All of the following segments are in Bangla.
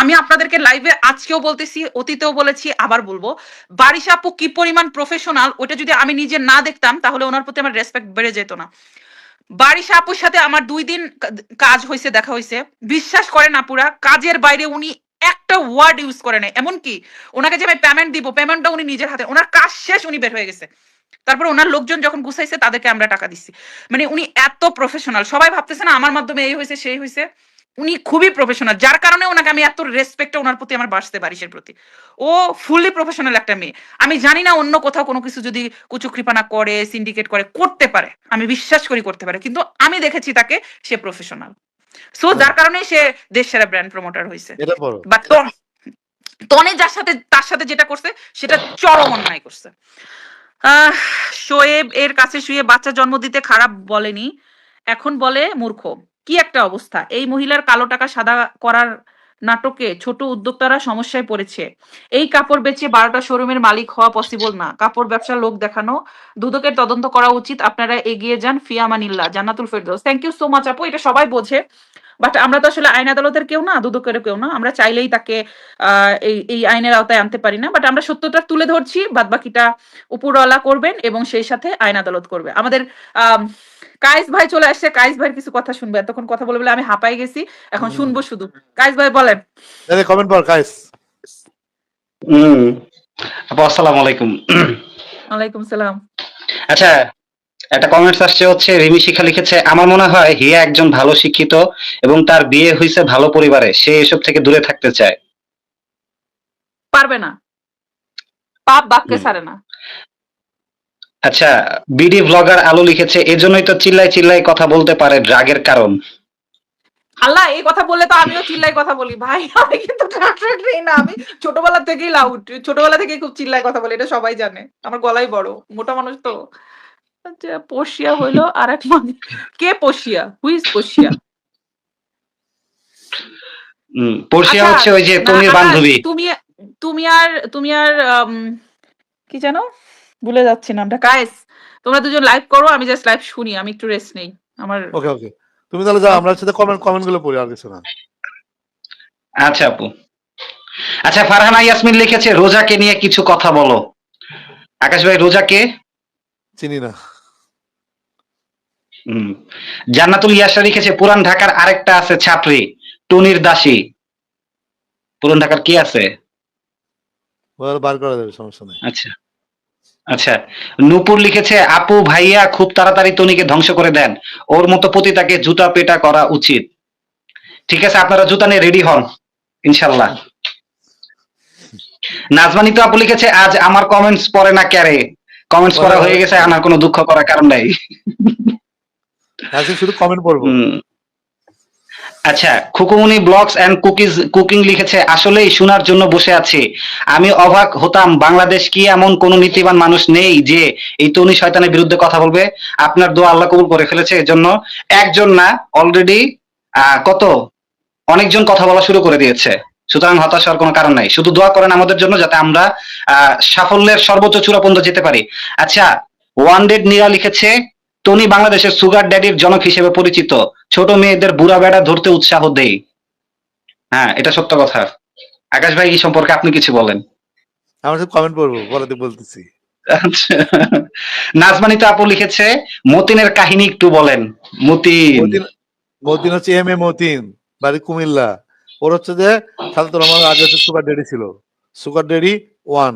আমি আপনাদেরকে লাইভে আজকেও বলতেছি, অতীতেও বলেছি, আবার বলব। বারিশা আপু, কি পরিমাণ প্রফেশনাল ওটা যদি আমি নিজে না দেখতাম, তাহলে ওনার প্রতি আমার রেসপেক্ট বেড়ে যেত না। বারিশা আপুর সাথে আমার দুই দিন কাজ হয়েছে দেখা হয়েছে বিশ্বাস করেন আপুরা, কাজের বাইরে উনি একটা ওয়ার্ড ইউজ করে নাই। এমনকি ওনাকে যে আমি পেমেন্ট দিব পেমেন্টটা উনি নিজের হাতে, ওনার কাজ শেষ, উনি বের হয়ে গেছে। তারপর ওনার লোকজন যখন গুছাইছে, তাদেরকে আমরা টাকা দিচ্ছি মানে উনি এত প্রফেশনাল সবাই ভাবতেছে না, আমার মাধ্যমে এই হয়েছে সেই হয়েছে উনি খুবই প্রফেশনাল যার কারণে ওনাকে আমি এত রেসপেক্ট ওনার প্রতি আমার বাড়ছে বারিশের প্রতি। ও ফুললি প্রফেশনাল একটা মেয়ে। আমি জানি না অন্য কোথাও কোনো কিছু যদি কুচুকৃপানা করে সিন্ডিকেট করে করতে পারে। আমি বিশ্বাস করি করতে পারে কিন্তু আমি দেখেছি তাকে সে প্রফেশনাল সো যার কারণে সে দেশ সেরা ব্র্যান্ড প্রমোটার হয়েছে বাট তনে যার সাথে তার সাথে যেটা করছে সেটা চরম অন্যায় করছে। আহ, শোয়েব এর কাছে শুয়ে বাচ্চা জন্ম দিতে খারাপ বলেনি এখন বলে মূর্খ। কি একটা অবস্থা? এই মহিলার কালো টাকা সাদা করার নাটকে ছোট উদ্যোক্তারা সমস্যায় পড়েছে। এই কাপড় বেচে বারোটা শোরুমের মালিক হওয়া পসিবল না। কাপড় ব্যবসার লোক দেখানো, দুদকের তদন্ত করা উচিত। আপনারা এগিয়ে যান। ফিয়ামানিল্লা Jannatul Ferdous. Thank you so much আপু, এটা সবাই বোঝে। বাট আমরা তো আসলে আইন আদালতের কেউ না দুদকের কেউ না। আমরা চাইলেই তাকে আহ, এই এই আইনের আওতায় আনতে পারি না। বাট আমরা সত্যটা তুলে ধরছি বাদ বাকিটা উপরওয়ালা করবেন এবং সেই সাথে আইন আদালত করবে। আমাদের আম, কায়েস ভাই চলে আসছে। কায়েস ভাইয়ের কিছু কথা শুনবে। এতক্ষণ কথা বলে বলে আমি হাঁপাই গেছি। এখন শুনব শুধু। কায়েস ভাই বলেন। কমেন্ট পড় গাইস হুম। আপু আসসালামু আলাইকুম। ওয়ালাইকুম সালাম। আচ্ছা একটা কমেন্টস আসছে হচ্ছে রিমি শিখা লিখেছে আমার মনে হয় হিয়া একজন ভালো শিক্ষিত এবং তার বিয়ে হয়েছে ভালো পরিবারে সে এসব থেকে দূরে থাকতে চায়। পারবে না। পাপ হুম। ছাড়ে না। আচ্ছা বিডি ব্লগার আলো লিখেছে এজন্যই তো চিল্লাই চিল্লাই কথা বলতে পারে ড্রাগের কারণ। আল্লাহ এই কথা বললে তো আমিও চিল্লাই কথা বলি। ভাই আমি কিন্তু ট্রান্সলেটরই না আমি ছোটবেলা থেকেই লাউড ছোটবেলা থেকেই খুব চিল্লাই কথা বলি এটা সবাই জানে। আমার গলাই বড় মোটা মানুষ তো। আচ্ছা হইল আর এক কে হুইজ পশিয়া? হুম, পড়শিয়া আচ্ছা, হচ্ছে ওই যে না, বান্ধবী। তুমি তুমি আর তুমি আর কি জানো ভুলে যাচ্ছি নামটা। কায়েস তোমরা দুজন লাইভ করো আমি জাস্ট লাইভ শুনি আমি একটু রেস্ট নেই। আমার ওকে ওকে তুমি তাহলে যাও আমরা সাথে কমেন্ট কমেন্টগুলো পড়ি আর কিছু না। আচ্ছা আপু। আচ্ছা ফারহানা ইয়াসমিন লিখেছে রোজাকে নিয়ে কিছু কথা বলো। আকাশ ভাই রোজাকে? চিনি না। জান্নাতুল ইয়াসা লিখেছে পুরান ঢাকার আরেকটা আছে ছাত্রী টুনির দাসী। পুরান ঢাকার কি আছে? বার করা যাবে সমস্যা নেই। আচ্ছা। আচ্ছা। নূপুর লিখেছে আপু ভাইয়া খুব তাড়াতাড়ি তনিকে ধ্বংস করে দেন। ওর মতো প্রতি তাকে জুতা পেটা করা উচিত। ঠিক আছে আপনারা জুতা নিয়ে রেডি হন ইনশাল্লাহ। নাজমানি তো আপু লিখেছে আজ আমার কমেন্টস পড়ে না ক্যারে। কমেন্টস পড়া হয়ে গেছে আমার কোনো দুঃখ করার কারণ নাই। শুধু কমেন্ট পড়ব। আচ্ছা Khukumoni blogs and cookies, cooking লিখেছে, আসলেই শোনার জন্য বসে আছি। আমি অবাক হতাম, বাংলাদেশ কি এমন কোন নীতিবান মানুষ নেই যে এই তনি শয়তানের বিরুদ্ধে কথা বলবে? আপনার দোয়া আল্লাহ কবুল করে ফেলেছে, এজন্য একজন না অলরেডি কত? অনেকজন কথা বলা শুরু করে দিয়েছে। সুতরাং হতাশ হওয়ার কোনো কারণ নাই। শুধু দোয়া করেন আমাদের জন্য যাতে আমরা সাফল্যের সর্বোচ্চ চূড়া পর্যন্ত যেতে পারি। আচ্ছা ওয়ান ডেড নীরা লিখেছে টনি বাংলাদেশের সুগার ড্যাডির জনক হিসেবে পরিচিত। ছোট মেয়েদের বুড়া বেড়া ধরতে উৎসাহ দেই। হ্যাঁ এটা সত্য কথা। আকাশ ভাই এই সম্পর্কে আপনি কিছু বলেন? আমরা শুধু কমেন্ট পড়ব বলাতে বলতেছি। আচ্ছা। নাজমানি তো আপু লিখেছে মতিনের কাহিনী একটু বলেন। মতিন। মতিন হচ্ছে এম এ মতিন বাড়ি কুমিল্লা। ওর হচ্ছে যে সাধারণত আমার আগে হচ্ছে সুগার ডেডি ছিল। সুগার ডেডি ওয়ান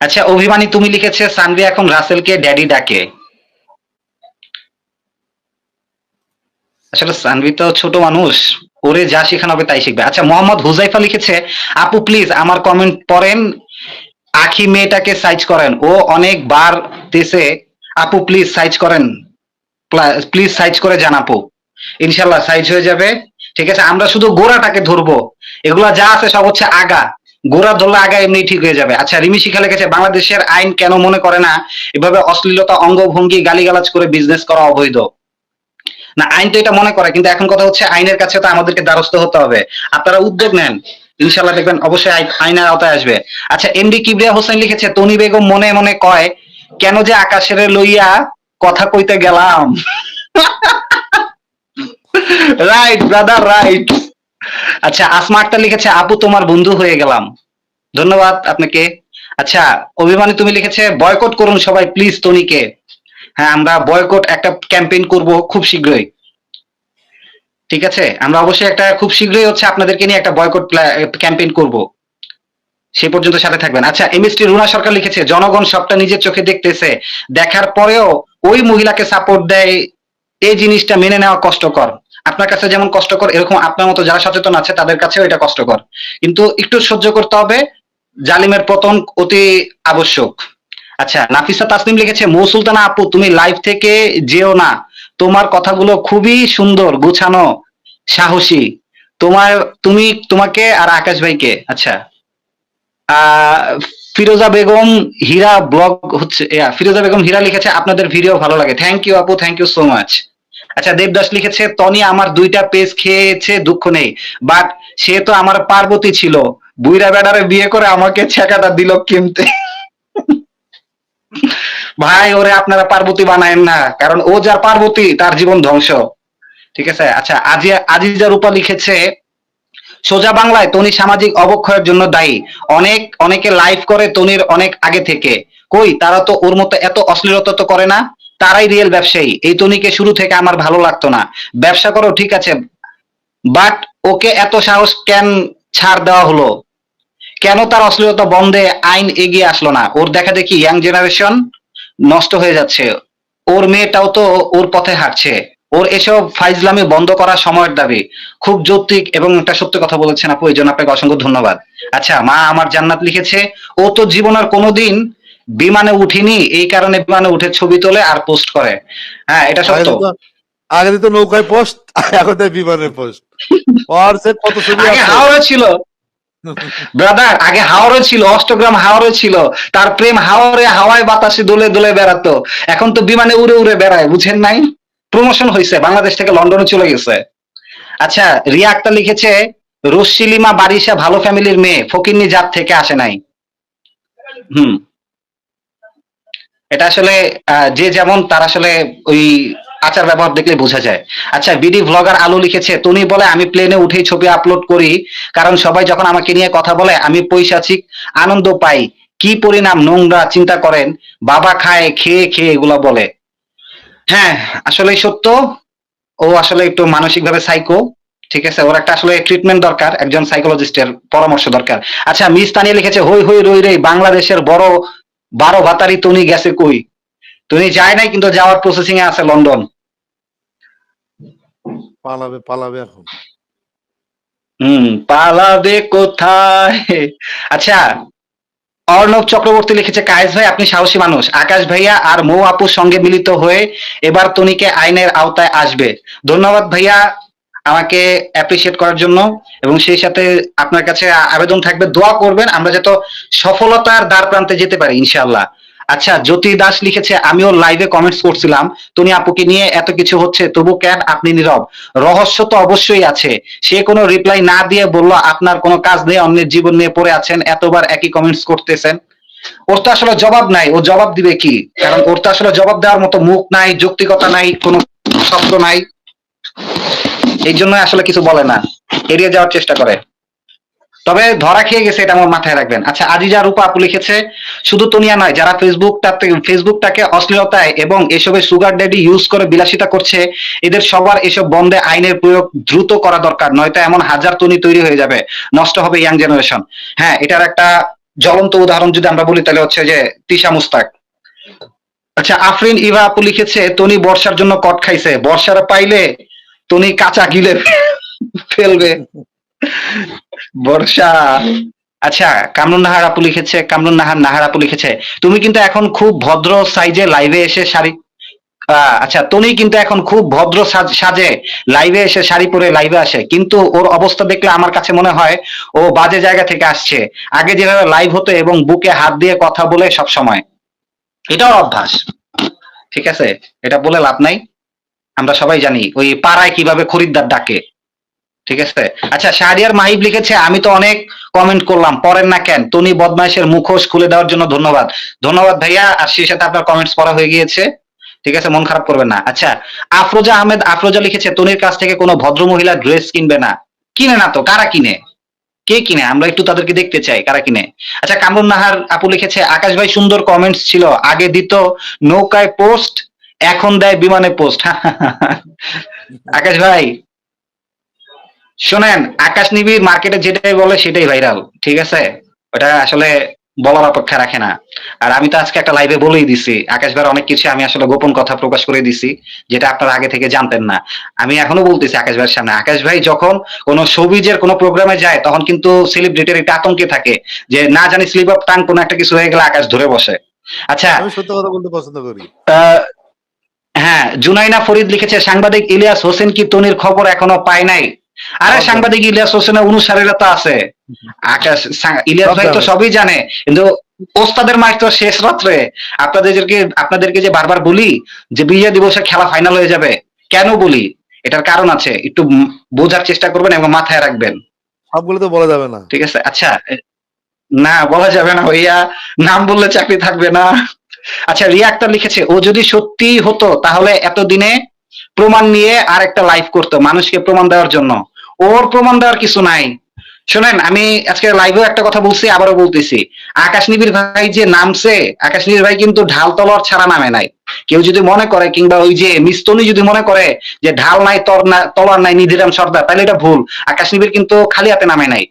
আচ্ছা অভিমানী তুমি লিখেছে, সানভি এখন রাসেলকে ড্যাডি ডাকে। আসলে সানভি তো ছোট মানুষ, ওরে যা শেখানো হবে তাই শিখবে। আচ্ছা মোহাম্মদ হুজাইফা লিখেছে, আপু প্লিজ আমার কমেন্ট পড়েন, আখি মেয়েটাকে সাইজ করেন। ও অনেক বার দেশে আপু প্লিজ সাইজ করেন প্লিজ সাইজ করে যান আপু। ইনশাল্লাহ সাইজ হয়ে যাবে। ঠিক আছে, আমরা শুধু গোড়াটাকে ধরবো। এগুলা যা আছে সব হচ্ছে আগা। গোড়া ধরলে আগা এমনি ঠিক হয়ে যাবে। আচ্ছা রিমি শিখা লিখেছে, বাংলাদেশের আইন কেন মনে করে না? এভাবে অশ্লীলতা, অঙ্গভঙ্গি, গালিগালাজ করে বিজনেস করা অবৈধ। না, আইন তো এটা মনে করে, কিন্তু এখন কথা হচ্ছে আইনের কাছে তো আমাদেরকে দ্বারস্থ হতে হবে। আপনারা উদ্যোগ নেন। ইনশাল্লাহ দেখবেন অবশ্যই আই- আইনের আওতায় আসবে। আচ্ছা এমডি কিবরিয়া হোসেন লিখেছে, তনি বেগম মনে মনে কয়, কেন যে আকাশের লইয়া কথা কইতে গেলাম? রাইট ব্রাদার রাইট আচ্ছা আসমা আক্তার লিখেছে, আপু, তোমার বন্ধু হয়ে গেলাম। ধন্যবাদ আপনাকে। আচ্ছা অভিমানী তুমি লিখেছে, বয়কট করুন সবাই, প্লিজ, তনিকে। হ্যাঁ আমরা বয়কট একটা ক্যাম্পেইন করব খুব শীঘ্রই। ঠিক আছে? আমরা অবশ্যই একটা খুব শীঘ্রই হচ্ছে আপনাদেরকে নিয়ে একটা বয়কট ক্যাম্পেইন করব। সে পর্যন্ত সাথে থাকবেন। আচ্ছা এমএসটি রুনা সরকার লিখেছে, জনগণ সবটা নিজের চোখে দেখতেছে। দেখার পরেও ওই মহিলাকে সাপোর্ট দেয়, এই জিনিসটা মেনে নেওয়া কষ্টকর। আপনার কাছে যেমন কষ্টকর, এরকম আপনার মতো যারা সচেতন আছে, তাদের কাছেও এটা কষ্টকর। কিন্তু একটু সহ্য করতে হবে, জালিমের পতন অতি আবশ্যক। আচ্ছা নাফিসা তাসনিম লিখেছে, মৌ সুলতানা আপু, তুমি লাইভ থেকে যেও না। তোমার কথাগুলো খুবই সুন্দর, গুছানো, সাহসী। তোমার, তুমি তোমাকে আর আকাশ ভাইকে। আচ্ছা ফিরোজা বেগম হীরা ব্লগ হচ্ছে ফিরোজা বেগম হীরা লিখেছে, আপনাদের ভিডিও ভালো লাগে। থ্যাংক ইউ আপু থ্যাংক ইউ সো মাচ আচ্ছা দেবদাস লিখেছে, তনি আমার দুইটা পেজ খেয়েছে, দুঃখ নেই। বাট সে তো আমার পার্বতী ছিল। বুইরা বেডারে বিয়ে করে আমাকে ছেকাটা দিল কিনতে। ভাই, ওরে আপনারা পার্বতী বানায়েন না, কারণ ও যার পার্বতী, তার জীবন ধ্বংস। ঠিক আছে? আচ্ছা আজি আজিজা রূপা লিখেছে, সোজা বাংলায় তনি সামাজিক অবক্ষয়ের জন্য দায়ী। অনেক, অনেকে লাইভ করে তনির অনেক আগে থেকে। কই, তারা তো ওর মতো এত অশ্লীলতা তো করে না? তারাই রিয়েল ব্যবসায়ী। এই তনিকে শুরু থেকে আমার ভালো লাগতো না। ব্যবসা করো, ঠিক আছে। বাট ওকে এত সাহস কেন ছাড় দেওয়া হলো? কেন তার অশ্লীলতা বন্ধে আইন এগিয়ে আসলো না? ওর দেখা দেখি ইয়াং জেনারেশন নষ্ট হয়ে যাচ্ছে। ওর মেয়েটাও তো ওর পথে হাঁটছে। ওর এসব ফাইজলামি বন্ধ করার সময়ের দাবি। খুব যৌক্তিক এবং একটা সত্য কথা বলেছেন আপু, এই জন্য আপনাকে অসংখ্য ধন্যবাদ। আচ্ছা মা আমার জান্নাত লিখেছে, ও তো জীবনের কোনোদিন বিমানে উঠিনি এই কারণে বিমানে উঠে ছবি তোলে আর পোস্ট করে। হ্যাঁ এটা সত্য। আগে দিত নৌকায় পোস্ট এখন দেয় বিমানের পোস্ট কত ছবি হাওড়া ছিল। ব্রাদার আগে হাওড়ে ছিল অষ্টগ্রাম হাওড়ে ছিল। তার প্রেম হাওড়ে হাওয়ায় বাতাসে দোলে দোলে বেড়াতো। এখন তো বিমানে উড়ে উড়ে বেড়ায় বুঝেন নাই? প্রমোশন হয়েছে বাংলাদেশ থেকে লন্ডনে চলে গেছে। আচ্ছা রিয়া আক্তার লিখেছে রশিলিমা বারিশা ভালো ফ্যামিলির মেয়ে ফকিন্নি জাত থেকে আসে নাই। হুম। এটা আসলে যে যেমন তার আসলে ওই আচার ব্যবহার দেখলে বোঝা যায়। আচ্ছা বিডি ভ্লগার আলো লিখেছে, তুমি বলে, আমি প্লেনে উঠেই ছবি আপলোড করি, কারণ সবাই যখন আমাকে নিয়ে কথা বলে, আমি পৈশাচিক আনন্দ পাই। কি পরিণাম? নোংরা, চিন্তা করেন। বাবা খায়, খেয়ে খেয়ে এগুলা বলে। হ্যাঁ আসলে সত্য। ও আসলে একটু মানসিক ভাবে সাইকো ঠিক আছে? ওর একটা আসলে ট্রিটমেন্ট দরকার, একজন সাইকোলজিস্টের পরামর্শ দরকার। আচ্ছা মিস তানিয়া লিখেছে, হই হই, রই রে বাংলাদেশের বড় বারো ভাতারি তনি গেছে কই? তুমি যায় নাই কিন্তু যাওয়ার প্রসেসিং এ আছে লন্ডন। পালাবে পালাবে এখন। হুম পালাবে কোথায়? আচ্ছা অর্ণব চক্রবর্তী লিখেছে কায়েস ভাই আপনি সাহসী মানুষ। আকাশ ভাইয়া আর মৌ আপুর সঙ্গে মিলিত হয়ে এবার তনিকে আইনের আওতায় আসবে। ধন্যবাদ ভাইয়া। আমাকে অ্যাপ্রিসিয়েট করার জন্য এবং সেই সাথে আপনার কাছে আবেদন থাকবে, দোয়া করবেন, আমরা যাতে সফলতার দ্বার প্রান্তে যেতে পারি, ইনশাআল্লাহ। আচ্ছা জ্যোতি দাস লিখেছে, আমিও লাইভে কমেন্টস করছিলাম। তুমি আপুকে নিয়ে এত কিছু হচ্ছে, তবু কেন আপনি নীরব? রহস্য তো অবশ্যই আছে। সে কোনো রিপ্লাই না দিয়ে বলল, আপনার কোনো কাজ নেই, অন্যের জীবন নিয়ে পড়ে আছেন, এতবার একই কমেন্টস করতেছেন। ওর তো আসলে জবাব নাই, ও জবাব দিবে কি? কারণ ওর তো আসলে জবাব দেওয়ার মতো মুখ নাই, যৌক্তিকতা নাই, কোনো শব্দ নাই। এই জন্য আসলে কিছু বলে না। এড়িয়ে যাওয়ার চেষ্টা করে। তবে ধরা খেয়ে গেছে এটা আমার মাথায় রাখবেন। আচ্ছা আজিজা রূপা, আপু লিখেছে, শুধু তুনিয়া নয়, যারা ফেসবুকটাতে ফেসবুকটাকে অশ্লীলতায় এবং এসবের সুগার ড্যাডি ইউজ করে বিলাসিতা করছে, এদের সবার এসব বন্ধে আইনের প্রয়োগ দ্রুত করা দরকার, নয়তো এমন হাজার তুনি তৈরি হয়ে যাবে, নষ্ট হবে ইয়াং জেনারেশন হ্যাঁ এটার একটা জ্বলন্ত উদাহরণ যদি আমরা বলি, তাহলে হচ্ছে যে তিশা মুস্তাক। আচ্ছা আফরিন ইভা আপু লিখেছে, তনি বর্ষার জন্য কট খাইছে, বর্ষার পাইলে তনি কাঁচা গিলে ফেলবে। বর্ষা। আচ্ছা কামরুন নাহার আপু লিখেছে, কামরুন নাহার নাহার আপু লিখেছে, তুমি কিন্তু এখন খুব ভদ্র সাইজে লাইভে এসে শাড়ি আচ্ছা তনি কিন্তু এখন খুব ভদ্র সাজে লাইভে এসে শাড়ি পরে লাইভে আসে, কিন্তু ওর অবস্থা দেখলে আমার কাছে মনে হয় ও বাজে জায়গা থেকে আসছে। আগে যেভাবে লাইভ হতো এবং বুকে হাত দিয়ে কথা বলে সব সময় এটাও অভ্যাস। ঠিক আছে? এটা বলে লাভ নাই। আমরা সবাই জানি, ওই পাড়ায় কীভাবে খরিদ্দার ডাকে। ঠিক আছে? আচ্ছা শাহরিয়ার মাহিব লিখেছে, আমি তো অনেক কমেন্ট করলাম পড়েন না কেন? তনি বদমাইশের মুখোশ খুলে দেওয়ার জন্য ধন্যবাদ। ধন্যবাদ ভাইয়া, আর সেই সাথে আপনার কমেন্টস পড়া হয়ে গিয়েছে। ঠিক আছে, মন খারাপ করবেন না। আচ্ছা আফরোজা আহমেদ, আফরোজা লিখেছে তনির কাছ থেকে কোনো ভদ্র মহিলা ড্রেস কিনবে না। কিনে না তো, কারা কিনে? কে কিনে? আমরা একটু তাদেরকে দেখতে চাই, কারা কিনে? আচ্ছা কামরুন নাহার আপু লিখেছে, আকাশ ভাই সুন্দর কমেন্টস ছিল, আগে দিত নৌকায় পোস্ট এখন দেয় বিমানে পোস্ট। আকাশ ভাই শোনেন আকাশ নিবিড় মার্কেটে যেটাই বলে সেটাই ভাইরাল ঠিক আছে? ওটা আসলে বলার অপেক্ষা রাখে না। আর আমি তো আজকে একটা লাইভে বলেই দিছি। আকাশ ভাই অনেক কিছু আমি আসলে গোপন কথা প্রকাশ করে দিছি যেটা আপনারা আগে থেকে জানতেন না। আমি এখনও বলতেছি আকাশ ভাইয়ের সামনে আকাশ ভাই যখন কোনো শোবিজের কোনো প্রোগ্রামে যায় তখন কিন্তু সেলিব্রিটির একটা আতঙ্কে থাকে যে না জানি স্লিপ অফ টাং কোনো একটা কিছু হয়ে গেলে আকাশ ধরে বসে। আচ্ছা আমি সত্য কথা বলতে পছন্দ করি। হ্যাঁ জুনাইনা ফরিদ লিখেছে সাংবাদিক ইলিয়াস হোসেন কি তনির খবর এখনও পায় নাই? আরে সাংবাদিক ইলিয়াস হোসেনের অনুসারীরা তো আছে। আকাশ ইলিয়াস ভাই তো সবই জানে। কিন্তু ওস্তাদের মাঠ তো শেষ রাত্রে। আপনাদেরকে আপনাদেরকে যে বারবার বলি যে বিজয় দিবসে খেলা ফাইনাল হয়ে যাবে কেন বলি? এটার কারণ আছে। একটু বোঝার চেষ্টা করবেন এবং মাথায় রাখবেন। সবগুলো তো বলা যাবে না। ঠিক আছে? আচ্ছা না বলা যাবে না ভাইয়া। নাম বললে চাকরি থাকবে না। আচ্ছা রিয়া লিখেছে, ও যদি সত্যি হতো, তাহলে এতদিনে প্রমাণ নিয়ে আর একটা লাইভ করতো, মানুষকে প্রমাণ দেওয়ার জন্য। ওর প্রমাণ দেওয়ার কিছু নাই। শোনেন, আমি আজকে লাইভেও একটা কথা বলছি, আবারও বলতেছি। আকাশ নিবির ভাই যে নামছে, আকাশ নিবির ভাই কিন্তু ঢাল তলোয়ার ছাড়া নামে নাই। কেউ যদি মনে করে, কিংবা ওই যে মিস্তনি যদি মনে করে যে ঢাল নাই, তর না, তলোয়ার নাই, নিধিরাম সর্দার, তাহলে এটা ভুল। আকাশ নিবির কিন্তু খালি হাতে নামে নাই।